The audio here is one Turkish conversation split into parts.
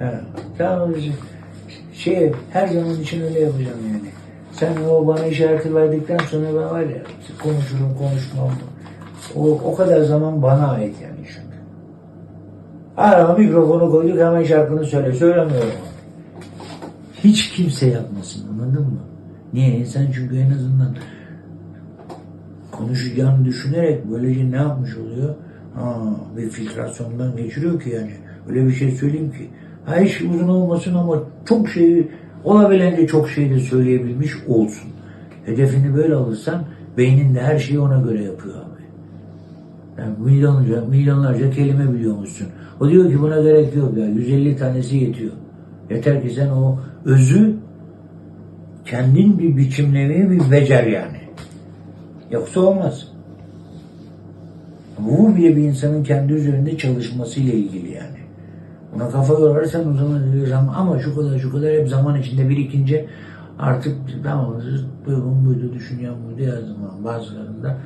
Ha, tamam şey her zaman için öyle yapacağım yani. Sen o bana işareti verdikten sonra ben var ya konuşurum konuşmam. O, o kadar zaman bana ait yani çünkü. Arama mikrofonu koyduk hemen şarkını söyle. Söylemiyorum. Hiç kimse yapmasın anladın mı? Niye? Sen çünkü en azından konuşacağını düşünerek böylece ne yapmış oluyor? Ha, bir filtrasyondan geçiriyor ki yani. Öyle bir şey söyleyeyim ki. Ha hiç uzun olmasın ama çok şey olabildiğince çok şey de söyleyebilmiş olsun. Hedefini böyle alırsan beyninde her şeyi ona göre yapıyor abi. Yani milyonlarca, milyonlarca kelime biliyormuşsun. O diyor ki buna gerek yok ya. 150 tanesi yetiyor. Yeter ki sen o özü kendin bir biçimlemeye bir becer yani. Yoksa olmaz. Bu bile bir insanın kendi üzerinde çalışmasıyla ilgili yani. Buna kafa yorarsan o zaman diyorsan ama şu kadar şu kadar hep zaman içinde birikince artık tamam duygum buydu, düşüncem buydu yazdım ama bazılarında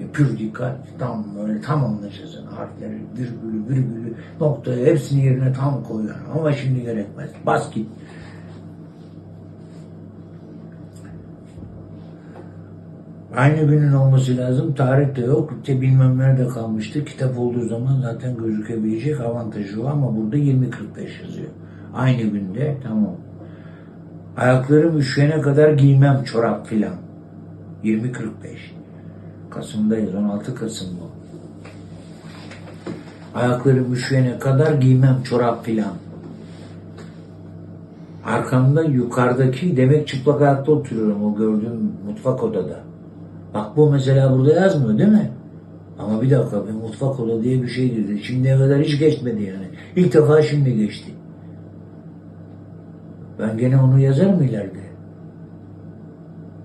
e, pür dikkat tam böyle tam anlaşılsın harfleri virgülü virgülü noktayı hepsini yerine tam koyuyor ama şimdi gerekmez bas git Aynı günün olması lazım. Tarih de yok. İşte bilmem nerede kalmıştı. Kitap olduğu zaman zaten gözükebilecek avantajı var ama burada 20.45 yazıyor. Aynı günde tamam. Ayaklarım üşüyene kadar giymem çorap filan. 20.45. Kasım'dayız. 16 Kasım bu. Ayaklarım üşüyene kadar giymem çorap filan. Arkamda yukarıdaki demek çıplak ayakta oturuyorum o gördüğüm mutfak odada. Bak bu mesela burada yazmıyor değil mi? Ama bir dakika bir mutfak oda diye bir şey girdi. Şimdiye kadar hiç geçmedi yani. İlk defa şimdi geçti. Ben gene onu yazarım ileride.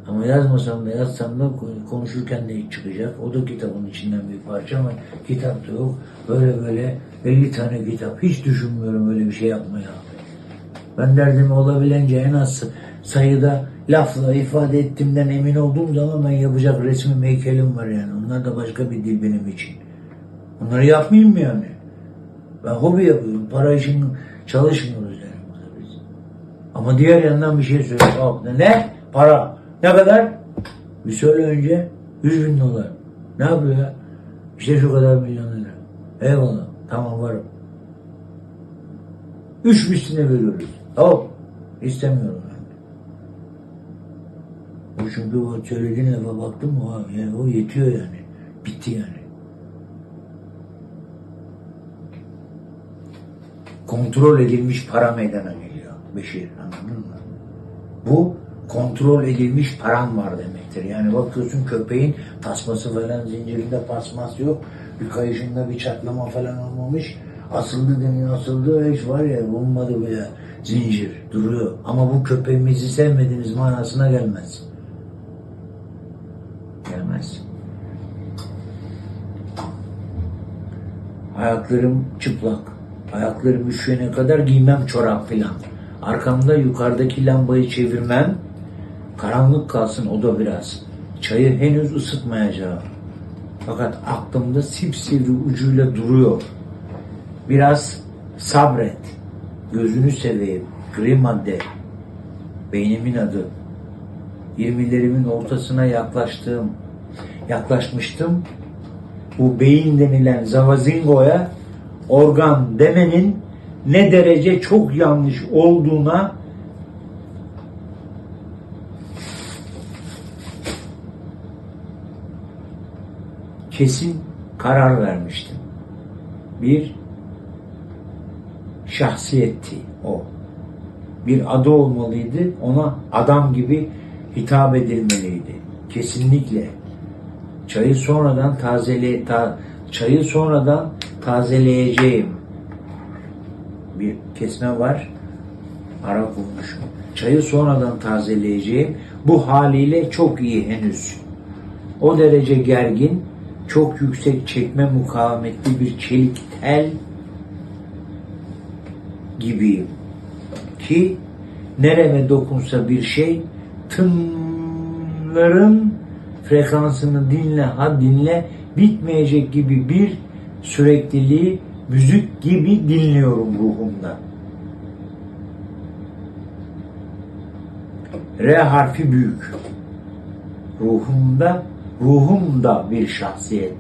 Ama yazmasam da yazsam da konuşurken de hiç çıkacak. O da kitabın içinden bir parça ama kitap da yok. Böyle böyle 50 tane kitap. Hiç düşünmüyorum öyle bir şey yapmaya. Ben derdimi olabilence en az sayıda lafla ifade ettiğimden emin olduğum zaman ben yapacak resmim, heykelim var yani. Onlar da başka bir dil benim için. Onları yapmayayım mı yani? Ben hobi yapıyorum. Para için çalışmıyoruz yani. Ama diğer yandan bir şey söyle. Bak, ne? Para. Ne kadar? Bir söyle önce. 100 bin dolar. Ne yapıyor ya? İşte şu kadar milyon lira. Eyvallah. Tamam varım. Üç mislini veriyoruz. Hop. İstemiyorum ben. O çünkü o söylediğin lafa baktım o, yani o yetiyor yani. Bitti yani. Kontrol edilmiş para meydana geliyor Beşir anladın mı? Bu kontrol edilmiş param var demektir. Yani bakıyorsun köpeğin tasması falan zincirinde pasmas yok. Bir kayışında bir çatlama falan olmamış. Asıldı deniyor asıldı hiç var ya bulunmadı bile zincir duruyor. Ama bu köpeğimizi sevmediğiniz manasına gelmez. Gelmez. Ayaklarım çıplak. Ayaklarım üşüyene kadar giymem çorap filan. Arkamda yukarıdaki lambayı çevirmem. Karanlık kalsın o da biraz. Çayı henüz ısıtmayacağım. Fakat aklımda sipsivri ucuyla duruyor. Biraz sabret. Gözünü seveyim. Gri madde. Beynimin adı. Yirmilerimin ortasına yaklaştığım, yaklaşmıştım. Bu beyin denilen zavazingoya organ demenin ne derece çok yanlış olduğuna kesin karar vermiştim. Bir şahsiyetti o. Bir adı olmalıydı. Ona adam gibi hitap edilmeliydi. Kesinlikle. Çayı sonradan tazele ta, çayı sonradan tazeleyeceğim. Bir kesme var. Ara bulmuşum. Çayı sonradan tazeleyeceğim. Bu haliyle çok iyi henüz. O derece gergin, çok yüksek çekme mukavemetli bir çelik tel gibiyim. Ki nereme dokunsa bir şey tınların frekansını dinle ha dinle bitmeyecek gibi bir sürekliliği müzik gibi dinliyorum ruhumda. R harfi büyük. Ruhumda, ruhumda bir şahsiyet.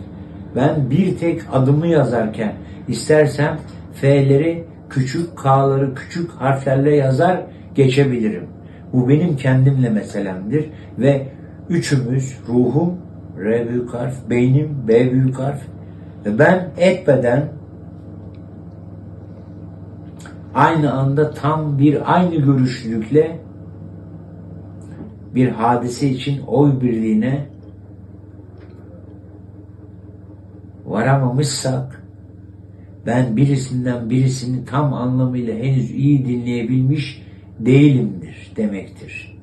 Ben bir tek adımı yazarken istersem F'leri küçük, K'ları küçük harflerle yazar geçebilirim. Bu benim kendimle meselemdir ve üçümüz ruhum R büyük harf, beynim B büyük harf ve ben etmeden aynı anda tam bir aynı görüşlülükle bir hadise için oy birliğine varamamışsak ben birisinden birisini tam anlamıyla henüz iyi dinleyebilmiş değilimdir demektir.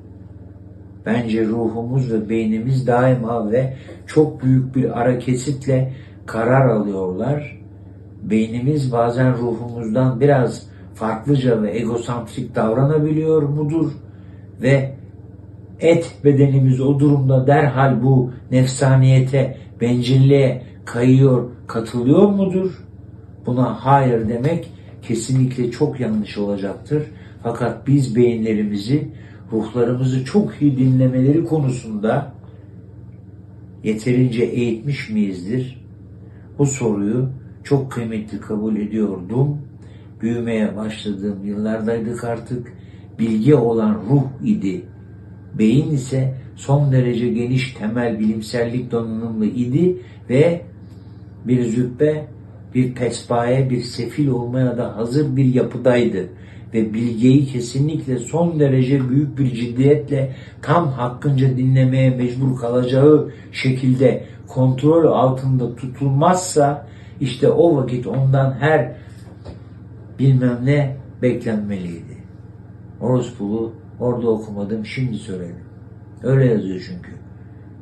Bence ruhumuz ve beynimiz daima ve çok büyük bir ara kesitle karar alıyorlar. Beynimiz bazen ruhumuzdan biraz farklıca ve egosantrik davranabiliyor mudur? Ve et bedenimiz o durumda derhal bu nefsaniyete, bencilliğe kayıyor, katılıyor mudur? Buna hayır demek kesinlikle çok yanlış olacaktır. Fakat biz beyinlerimizi, ruhlarımızı çok iyi dinlemeleri konusunda yeterince eğitmiş miyizdir? Bu soruyu çok kıymetli kabul ediyordum. Büyümeye başladığım yıllardaydık artık. Bilgi olan ruh idi. Beyin ise son derece geniş temel bilimsellik donanımlı idi ve bir züppe, bir pespaye, bir sefil olmaya da hazır bir yapıdaydı. Ve bilgeyi kesinlikle son derece büyük bir ciddiyetle tam hakkınca dinlemeye mecbur kalacağı şekilde kontrol altında tutulmazsa işte o vakit ondan her bilmem ne beklenmeliydi. Orospulu orada okumadım şimdi söyledim. Öyle yazıyor çünkü.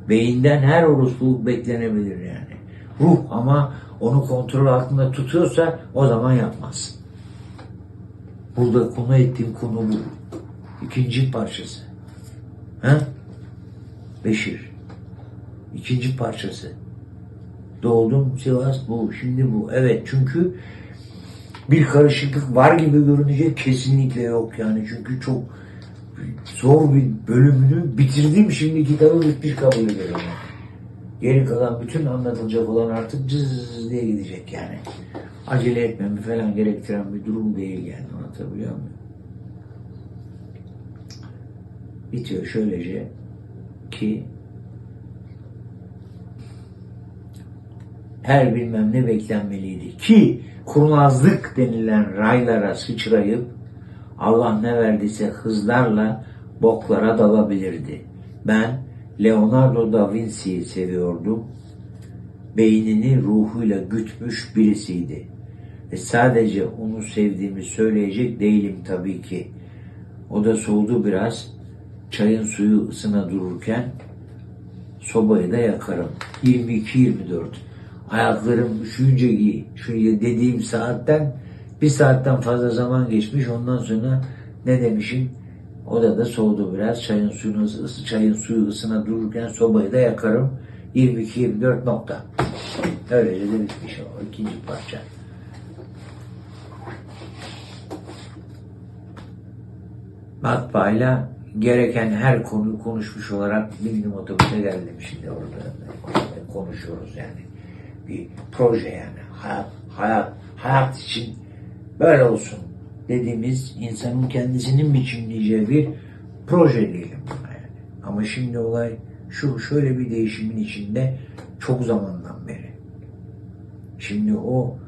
Beyinden her orospuluk beklenebilir yani. Ruh ama onu kontrol altında tutuyorsa o zaman yapmaz. Burada konu ettiğim konu bu. İkinci parçası. Ha? Beşir. İkinci parçası. Doğdum Sivas bu. Şimdi bu. Evet çünkü bir karışıklık var gibi görünecek kesinlikle yok yani. Çünkü çok zor bir bölümünü bitirdim. Şimdi kitabı bitmiş kabul ediyorum. Geri kalan bütün anlatılacak olan artık cız diye gidecek yani. Acele etmemi falan gerektiren bir durum değil yani anlatabiliyor muyum? Bitiyor şöylece ki her bilmem ne beklenmeliydi ki kurnazlık denilen raylara sıçrayıp Allah ne verdiyse hızlarla boklara dalabilirdi. Ben Leonardo da Vinci'yi seviyordum. Beynini ruhuyla gütmüş birisiydi. Ve sadece onu sevdiğimi söyleyecek değilim tabii ki. O da soğudu biraz. Çayın suyu ısına dururken sobayı da yakarım. 22-24. Ayaklarım üşüyünce şu dediğim saatten bir saatten fazla zaman geçmiş. Ondan sonra ne demişim? Odada soğudu biraz. Çayın suyunu çayın suyu ısına dururken sobayı da yakarım. 22-24 nokta. Öylece de bitmiş o ikinci parça. Matbaayla gereken her konuyu konuşmuş olarak bindim otobüse geldim şimdi orada konuşuyoruz yani. Bir proje yani. Hayat, hayat, hayat için böyle olsun dediğimiz insanın kendisinin biçimleyeceği bir proje diyelim. Ama şimdi olay şu şöyle bir değişimin içinde çok zamandan beri. Şimdi o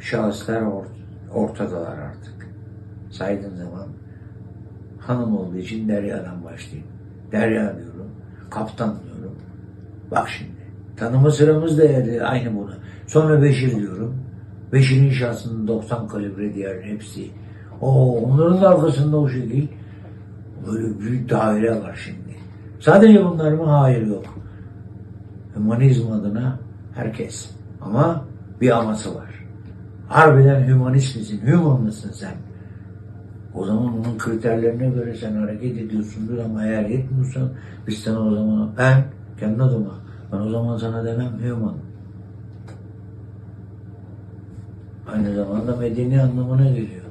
şahıslar ort ortadalar artık. Saydığın zaman hanım olduğu için Derya'dan başlayayım. Derya diyorum, kaptan diyorum. Bak şimdi, tanıma sıramız da aynı buna. Sonra Beşir diyorum. Beşir'in şahsının 90 kalibre diğer hepsi. O onların da arkasında o şekil böyle büyük daire var şimdi. Sadece bunlar mı? Hayır yok. Hümanizm adına herkes. Ama bir aması var. Harbiden hümanist misin? Hüman mısın sen? O zaman onun kriterlerine göre sen hareket ediyorsundur ama eğer etmiyorsan biz sana o zaman ben kendi adıma ben o zaman sana demem human. Aynı zamanda medeni anlamına geliyor.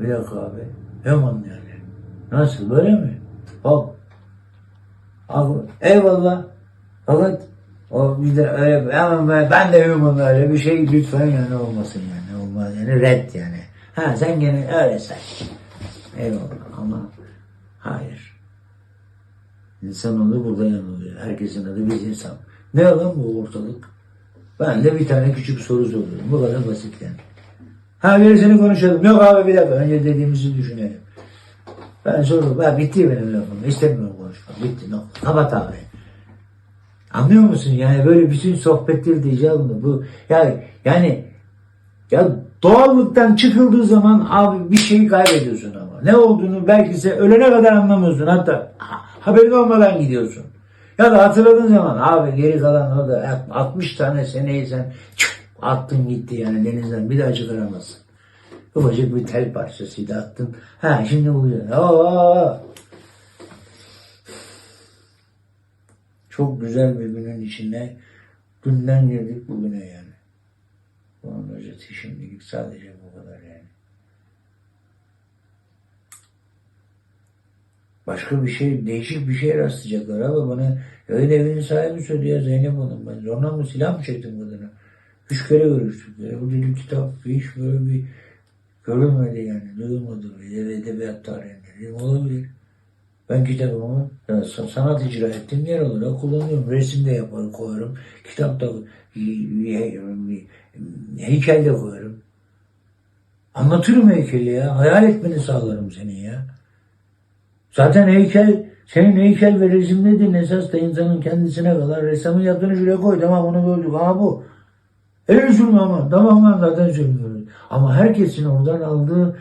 Bir dakika abi. Hemen yani. Nasıl böyle mi? Bak. Eyvallah. Fakat o bir de öyle ama ben, ben de human öyle bir şey lütfen yani olmasın yani. Olmaz yani red yani. Ha sen gene öyle say. Eyvallah ama hayır. İnsanoğlu burada yanılıyor. Herkesin adı biz insan. Ne lan bu ortalık? Ben de bir tane küçük soru soruyorum. Bu kadar basit yani. Ha gerisini konuşalım. Yok abi bir dakika. Önce dediğimizi düşünelim. Ben soru, ben bitti benim lafım. İstemiyorum konuşmak. Bitti. No. Kapat abi. Anlıyor musun? Yani böyle bütün sohbetleri diyeceğim bu yani yani ya doğallıktan çıkıldığı zaman abi bir şeyi kaybediyorsun ama. Ne olduğunu belki ise ölene kadar anlamıyorsun. Hatta haberin olmadan gidiyorsun. Ya da hatırladığın zaman abi geri kalan o da 60 tane seneyi sen çık, attın gitti yani denizden bir daha çıkaramazsın. Ufacık bir tel parçasıydı attın. Ha şimdi buluyor. Oo. Çok güzel bir günün içine dünden girdik bugüne yani. Bunun özeti şimdilik sadece bu kadar yani. Başka bir şey, değişik bir şey rastlayacaklar abi bana. Öyle evinin sahibi söylüyor Zeynep Hanım. Ben zorla mı silah mı çektim kadına? Üç kere görüştük. Ya. Bu dedim kitap hiç böyle bir görülmedi yani. Duyulmadı. Edebi, edebiyat tarihinde. Dedim olabilir. Ben kitabımı ya, sa- sanat icra ettiğim yer olarak kullanıyorum. Resim de yaparım, koyarım. Kitap da heykel de koyarım. Anlatırım heykeli ya. Hayal etmeni sağlarım senin ya. Zaten heykel, senin heykel ve resim dediğin esas da insanın kendisine kadar ressamın yaptığını şuraya koy. Tamam onu gördük. Ama bu. El sürme ama. Tamam lan zaten sürmüyoruz. Ama herkesin oradan aldığı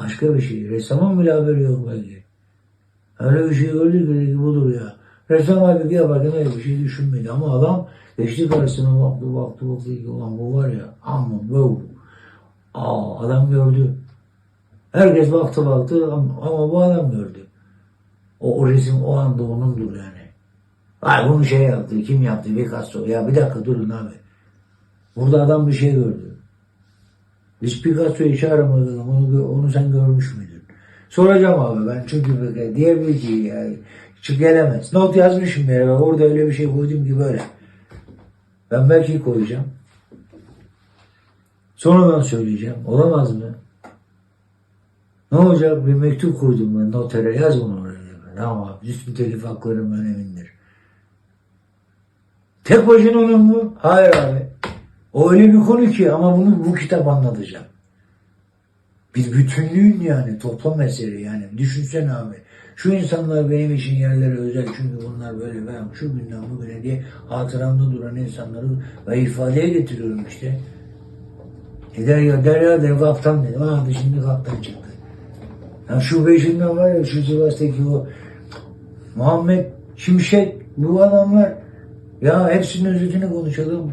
başka bir şey. Ressamın bile haberi yok belki. Öyle bir şey gördük ki budur ya. Ressam halbuki yaparken öyle bir şey düşünmedi. Ama adam geçti karşısına baktı baktı baktı ulan bu var ya amma bu. Aa adam gördü. Herkes baktı baktı ama, ama bu adam gördü. O, o resim o anda onundur yani. Ay bunu şey yaptı, kim yaptı? Picasso. Ya bir dakika durun abi. Burada adam bir şey gördü. Biz Picasso'yu çağıramadık ama onu, onu sen görmüş müydün? Soracağım abi ben çünkü diyebilir ki yani, çık gelemez. Not yazmışım yere bak orada öyle bir şey koydum ki böyle. Ben belki koyacağım. Sonradan söyleyeceğim. Olamaz mı? Ne olacak? Bir mektup koydum ben notere yaz onu abi. Üst bir telif haklarım önemindir. Tek başına olan mı? Hayır abi. O öyle bir konu ki ama bunu bu kitap anlatacak. Bir bütünlüğün yani toplam eseri yani. Düşünsene abi. Şu insanlar benim için yerleri özel çünkü bunlar böyle ben şu günden bugüne diye hatıramda duran insanları ve ifadeye getiriyorum işte. E Derya, Derya dedim kaptan dedim. Ha şimdi kaptan çıktı. Ya şu beşinden var ya şu Sivas'taki o Muhammed Şimşek bu adamlar ya hepsinin özetini konuşalım.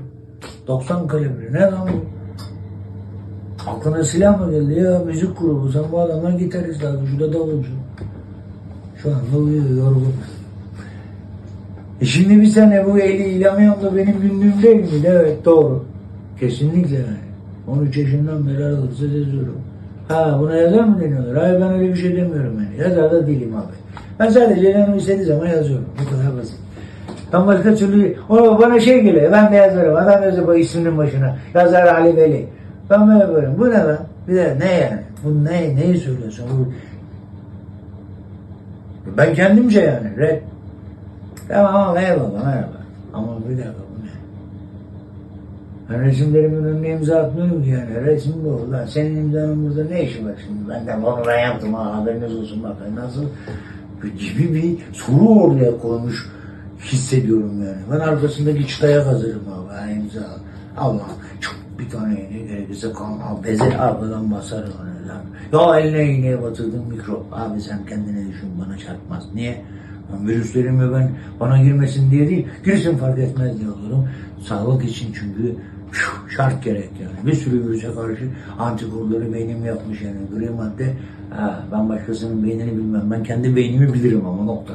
90 kalibre. Ne lan bu? Aklına silah mı geldi ya müzik grubu sen bu adamlar gitarist abi şurada davulcu. Şu anda uyuyor yorgun. E şimdi bir sene bu eli İlhamiyon da benim günlüğüm değil miydi? Evet doğru. Kesinlikle yani. 13 yaşından beri aralıksız yazıyorum. Ha buna yazar mı deniyorlar? Hayır ben öyle bir şey demiyorum yani. Yazar da değilim abi. Ben sadece canım istediği zaman yazıyorum. Bu kadar basit. Ben başka türlü o bana şey geliyor. Ben de yazarım. Adam yazıyor bu isminin başına. Yazar Ali Veli. Ben böyle yaparım. Bu ne lan? Bir de ne yani? Bu ne? Neyi söylüyorsun? Bu... Ben kendimce yani. Red. Tamam eyvallah merhaba. Ama bir dakika bu ne? Ben resimlerimin önüne imza atmıyorum ki yani. Resim bu. Lan senin imzanın burada ne işi var şimdi? Ben de bunu ben yaptım ha haberiniz olsun bakın nasıl gibi bir soru oraya koymuş hissediyorum yani. Ben arkasındaki çıtaya kazırım abi. Ha, imza Allah çok bir tane iğne gerekirse kan al beze arkadan basarım onu lan. Ya eline iğneye batırdın mikrop. Abi sen kendine düşün bana çarpmaz. Niye? Ben virüslerimi ben bana girmesin diye değil. Girsin fark etmez diye olurum. Sağlık için çünkü şart gerek yani. Bir sürü virüse karşı antikorları beynim yapmış yani. Gri madde. Ha, ben başkasının beynini bilmem. Ben kendi beynimi bilirim ama nokta.